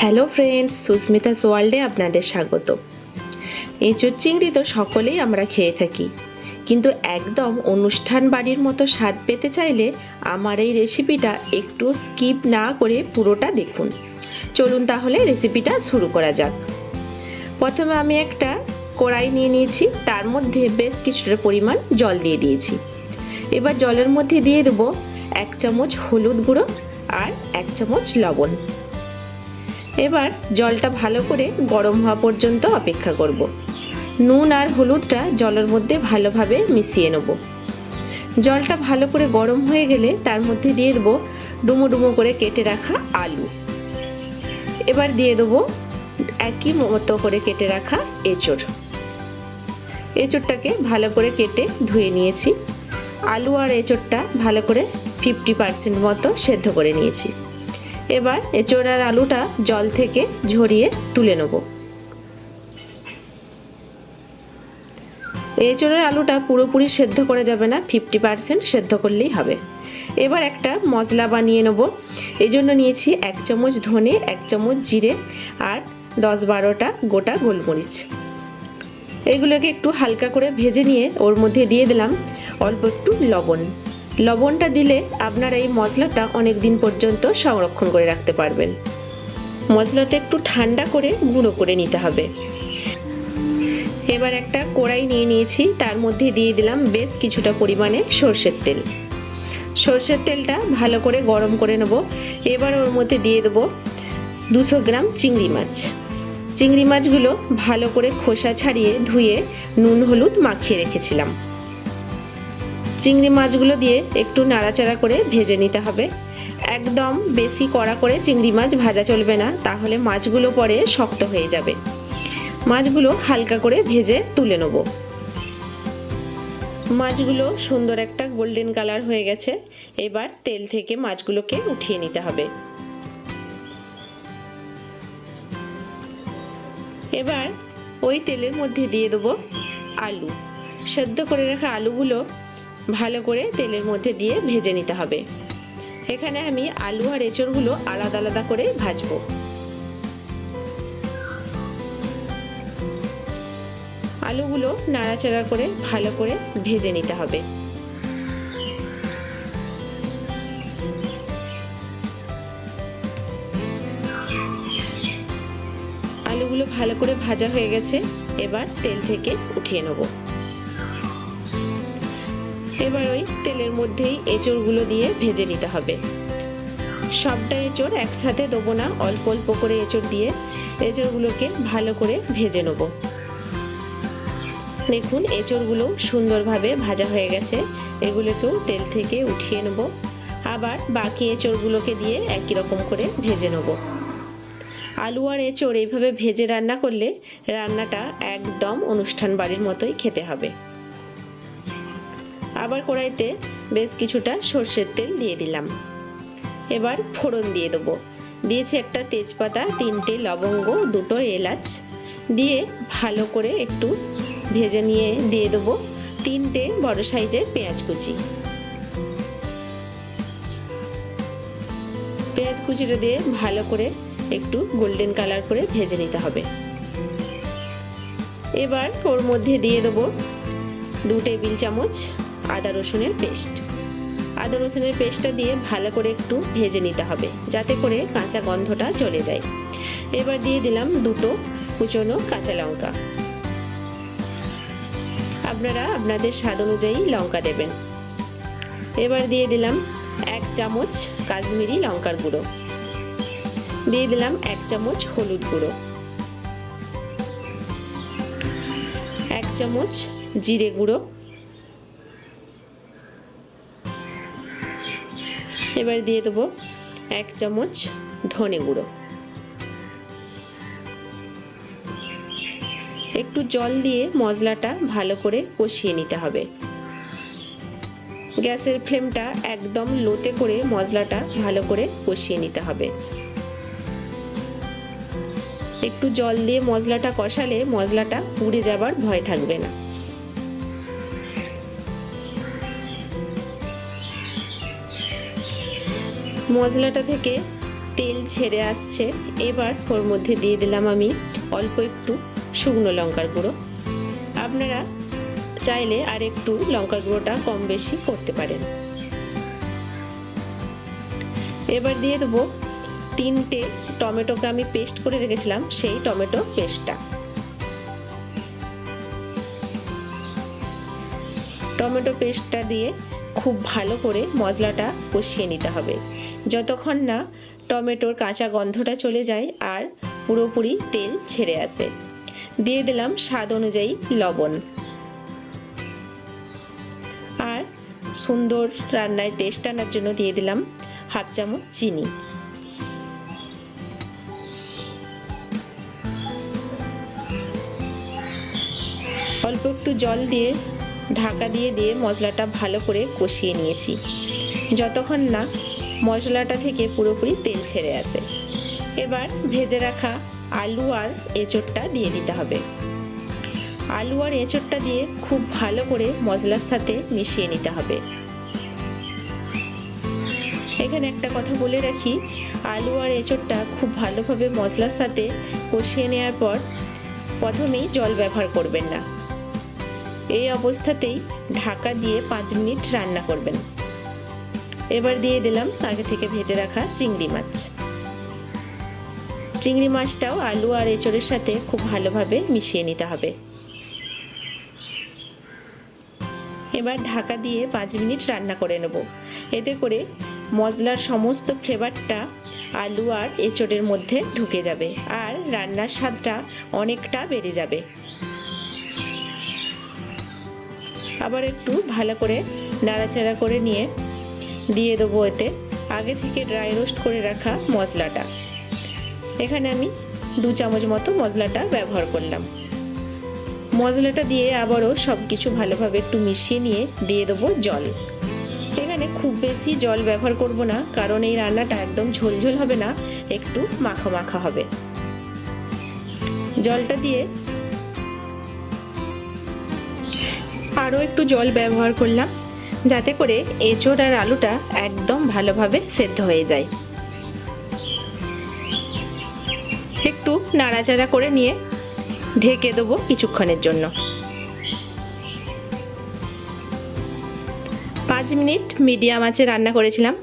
Hello friends Susmita সোয়ার্ল্ডে আপনাদের স্বাগত। এঁচোর চিংড়ি তো সকলেই আমরা খেয়ে থাকি। কিন্তু একদম অনুষ্ঠান বাড়ির মতো স্বাদ পেতে চাইলে আমার এই রেসিপিটা একটু স্কিপ না করে পুরোটা দেখুন। চলুন তাহলে রেসিপিটা শুরু করা যাক। প্রথমে আমি একটা কড়াই নিয়ে নিয়েছি, তার মধ্যে বেশ কিছুটা পরিমাণ জল দিয়ে দিয়েছি। এবার জলের মধ্যে দিয়ে দেবো এক চামচ হলুদ গুঁড়ো আর এক চামচ লবণ। এবার জলটা ভালো করে গরম হওয়া পর্যন্ত অপেক্ষা করব। নুন আর হলুদটা জলের মধ্যে ভালোভাবে মিশিয়ে নেব। জলটা ভালো করে গরম হয়ে গেলে তার মধ্যে দিয়ে দেবো ডুমো ডুমো করে কেটে রাখা আলু। এবার দিয়ে দেবো একই মতো করে কেটে রাখা এঁচড়। এঁচড়টাকে ভালো করে কেটে ধুয়ে নিয়েছি। আলু আর এঁচড়টা ভালো করে ফিফটি পার্সেন্ট মতো সেদ্ধ করে নিয়েছি। এবার এঁচড় আর আলুটা জল থেকে ঝরিয়ে তুলে নেব। এঁচড়ের আলুটা পুরোপুরি সেদ্ধ করা যাবে না ফিফটি পার্সেন্ট সেদ্ধ করলেই হবে। এবার একটা মশলা বানিয়ে নেব। এই জন্য নিয়েছি এক চামচ ধনে, এক চামচ জিরে আর দশ বারোটা গোটা গোলমরিচ। এগুলোকে একটু হালকা করে ভেজে নিয়ে ওর মধ্যে দিয়ে দিলাম অল্প একটু লবণ। লবণটা দিলে আপনারা এই মশলাটা অনেক দিন পর্যন্ত সংরক্ষণ করে রাখতে পারবেন। মশলাটা একটু ঠান্ডা করে গুঁড়ো করে নিতে হবে। এবার একটা কড়াই নিয়ে নিয়েছি, তার মধ্যে দিয়ে দিলাম বেশ কিছুটা পরিমাণে সর্ষের তেল। সর্ষের তেলটা ভালো করে গরম করে নেব। এবার ওর মধ্যে দিয়ে দেবো দুশো গ্রাম চিংড়ি মাছ। চিংড়ি মাছগুলো ভালো করে খোসা ছাড়িয়ে ধুয়ে নুন হলুদ মাখিয়ে রেখেছিলাম। চিংড়ি মাছগুলো দিয়ে একটু নাড়াচাড়া করে ভেজে নিতে হবে। একদম বেশি কড়া করে চিংড়ি মাছ ভাজা চলবে না, তাহলে মাছগুলো পরে শক্ত হয়ে যাবে। মাছগুলো হালকা করে ভেজে তুলে নেব। মাছগুলো সুন্দর একটা গোল্ডেন কালার হয়ে গেছে, এবার তেল থেকে মাছগুলোকে উঠিয়ে নিতে হবে। এবার ওই তেলের মধ্যে দিয়ে দেবো আলু। সেদ্ধ করে রাখা আলুগুলো ভালো করে তেলের মধ্যে দিয়ে ভেজে নিতে হবে। এখানে আমি আলু আর এঁচড়গুলো আলাদা আলাদা করে ভাজবো। আলুগুলো নাড়াচাড়া করে ভালো করে ভেজে নিতে হবে। আলুগুলো ভালো করে ভাজা হয়ে গেছে, এবার তেল থেকে উঠিয়ে নেব। এবার ওই তেলের মধ্যেই এঁচড়গুলো দিয়ে ভেজে নিতে হবে। সবটা এঁচড় একসাথে দেবো না, অল্প অল্প করে এঁচড় দিয়ে এঁচড়গুলোকে ভালো করে ভেজে নেব। দেখুন, এঁচড়গুলো সুন্দরভাবে ভাজা হয়ে গেছে। এগুলোকেও তেল থেকে উঠিয়ে নেব। আবার বাকি এঁচড়গুলোকে দিয়ে একই রকম করে ভেজে নেব। আলু আর এঁচড় এইভাবে ভেজে রান্না করলে রান্নাটা একদম অনুষ্ঠান বাড়ির মতোই খেতে হবে। আবার কড়াইতে বেশ কিছুটা সর্ষের তেল দিয়ে দিলাম। এবার ফোড়ন দিয়ে দেবো। দিয়েছি একটা তেজপাতা, তিনটে লবঙ্গ, দুটো এলাচ। দিয়ে ভালো করে একটু ভেজে নিয়ে দিয়ে দেবো তিনটে বড় সাইজের পেঁয়াজ কুচি। পেঁয়াজ কুচিটা দিয়ে ভালো করে একটু গোল্ডেন কালার করে ভেজে নিতে হবে। এবার ওর মধ্যে দিয়ে দেবো দু টেবিল চামচ আদা রসুনের পেস্ট। আদা রসুনের পেস্টটা দিয়ে ভালো করে একটু ভেজে নিতে হবে, যাতে করে কাঁচা গন্ধটা চলে যায়। এবার দিয়ে দিলাম দুটো কুচনো কাঁচা লঙ্কা। আপনারা আপনাদের স্বাদ অনুযায়ী লঙ্কা দেবেন। এবার দিয়ে দিলাম এক চামচ কাশ্মীরি লঙ্কার গুঁড়ো। দিয়ে দিলাম এক চামচ হলুদ গুঁড়ো। এক চামচ জিরে গুঁড়ো। এবার দিয়ে দেবো এক চামচ ধনে গুঁড়ো। একটু জল দিয়ে মশলাটা ভালো করে কষিয়ে নিতে হবে। গ্যাসের ফ্লেমটা একদম লোতে করে মশলাটা ভালো করে কষিয়ে নিতে হবে। একটু জল দিয়ে মশলাটা কষালে মশলাটা পুড়ে যাবার ভয় থাকবে না। মশলাটা থেকে তেল ছেড়ে আসছে। এবার ওর মধ্যে দিয়ে দিলাম আমি অল্প একটু শুকনো লঙ্কার গুঁড়ো। আপনারা চাইলে আর একটু লঙ্কার গুঁড়োটা কম বেশি করতে পারেন। এবার দিয়ে দেবো তিনটে টমেটোকে আমি পেস্ট করে রেখেছিলাম, সেই টমেটো পেস্টটা। টমেটো পেস্টটা দিয়ে খুব ভালো করে মশলাটা কষিয়ে নিতে হবে। যতক্ষণ না টমেটোর কাঁচা গন্ধটা চলে যায় আর পুরোপুরি তেল ছেড়ে আসে। দিয়ে দিলাম স্বাদ অনুযায়ী লবণ। আর সুন্দর রান্নায় টেস্ট আনার জন্য দিয়ে দিলাম হাফ চামচ চিনি। অল্প একটু জল দিয়ে, ঢাকা দিয়ে দিয়ে মশলাটা ভালো করে কষিয়ে নিয়েছি। যতক্ষণ না মশলাটা থেকে পুরোপুরি তেল ছেড়ে আসে এবার ভেজে রাখা আলু আর এঁচোড়টা দিয়ে দিতে হবে। আলু আর এঁচোড়টা দিয়ে খুব ভালো করে মশলার সাথে মিশিয়ে নিতে হবে। এখানে একটা কথা বলে রাখি, আলু আর এঁচোড়টা খুব ভালোভাবে মশলার সাথে কষিয়ে নেওয়ার পর প্রথমেই জল ব্যবহার করবেন না। এই অবস্থাতেই ঢাকা দিয়ে পাঁচ মিনিট রান্না করবেন। এবার দিয়ে দিলাম আগে থেকে ভেজে রাখা চিংড়ি মাছ। চিংড়ি মাছটাও আলু আর এঁচড়ের সাথে খুব ভালোভাবে মিশিয়ে নিতে হবে। এবার ঢাকা দিয়ে পাঁচ মিনিট রান্না করে নেব। এতে করে মশলার সমস্ত ফ্লেভারটা আলু আর এঁচড়ের মধ্যে ঢুকে যাবে আর রান্নার স্বাদটা অনেকটা বেড়ে যাবে। আবার একটু ভালো করে নাড়াচাড়া করে নিয়ে দিয়ে দেবো এতে। আগে থেকে ড্রাই রোস্ট করে রাখা মশলাটা। এখানে আমি দু চামচ মতো মশলাটা ব্যবহার করলাম। মশলাটা দিয়ে আবারও সব কিছু ভালোভাবে একটু মিশিয়ে নিয়ে দিয়ে দেবো জল। এখানে খুব বেশি জল ব্যবহার করব না, কারণ এই রান্নাটা একদম ঝোলঝোল হবে না, একটু মাখা মাখা হবে। জলটা দিয়ে আরও একটু জল ব্যবহার করলাম। যাতে করে এঁচোড় আর আলুটা একদম ভালোভাবে সেদ্ধ হয়ে যায়। একটু নাড়াচাড়া করে নিয়ে ঢেকে দেবো কিছুক্ষণের জন্য। পাঁচ মিনিট মিডিয়াম আঁচে রান্না করেছিলাম।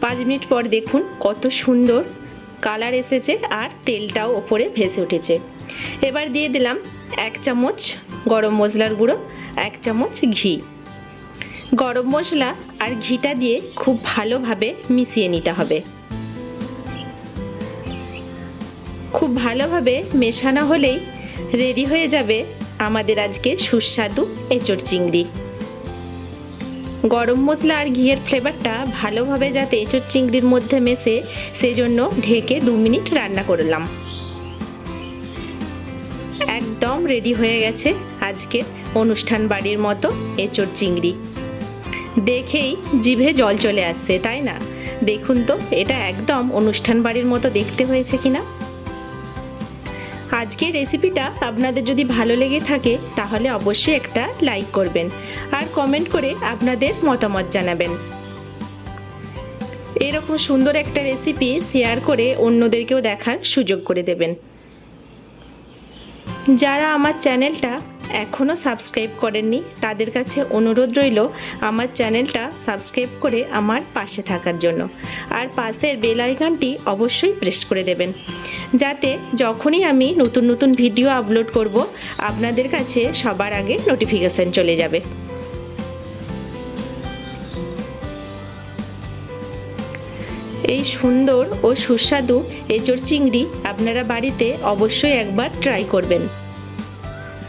পাঁচ মিনিট পর দেখুন কত সুন্দর কালার এসেছে আর তেলটাও ওপরে ভেসে উঠেছে। এবার দিয়ে দিলাম এক চামচ গরম মশলার গুঁড়ো, এক চামচ ঘি। গরম মশলা আর ঘিটা দিয়ে খুব ভালোভাবে মিশিয়ে নিতে হবে। খুব ভালোভাবে মেশানো হলেই রেডি হয়ে যাবে আমাদের আজকে সুস্বাদু এঁচড় চিংড়ি। গরম মশলা আর ঘিয়ের ফ্লেভারটা ভালোভাবে যাতে এঁচড় চিংড়ির মধ্যে মেশে সেজন্য ঢেকে দু মিনিট রান্না করলাম একদম রেডি হয়ে গেছে আজকে অনুষ্ঠান বাড়ির মতো এঁচড় চিংড়ি। দেখেই জিভে জল চলে আসছে, তাই না? দেখুন তো, এটা একদম অনুষ্ঠান বাড়ির মতো দেখতে হয়েছে কিনা আজকের রেসিপিটা আপনাদের যদি ভালো লেগে থাকে, তাহলে অবশ্যই একটা লাইক করবেন আর কমেন্ট করে আপনাদের মতামত জানাবেন। এরকম সুন্দর একটা রেসিপি শেয়ার করে অন্যদেরকেও দেখার সুযোগ করে দেবেন। যারা আমার চ্যানেলটা এখনও সাবস্ক্রাইব করেননি, তাদের কাছে অনুরোধ রইল আমার চ্যানেলটা সাবস্ক্রাইব করে আমার পাশে থাকার জন্য। আর পাশের বেল অবশ্যই প্রেস করে দেবেন। যাতে যখনই আমি নতুন নতুন ভিডিও আপলোড করব, আপনাদের কাছে সবার আগে নোটিফিকেশান চলে যাবে। এই সুন্দর ও সুস্বাদু এঁচড় চিংড়ি আপনারা বাড়িতে অবশ্যই একবার ট্রাই করবেন।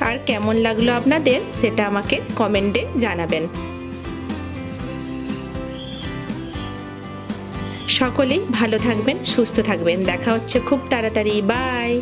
আর কেমন লাগল আপনাদের সেটা আমাকে কমেন্টে জানাবেন। সকলেই ভালো থাকবেন, সুস্থ থাকবেন। দেখা হচ্ছে খুব তাড়াতাড়ি। বাই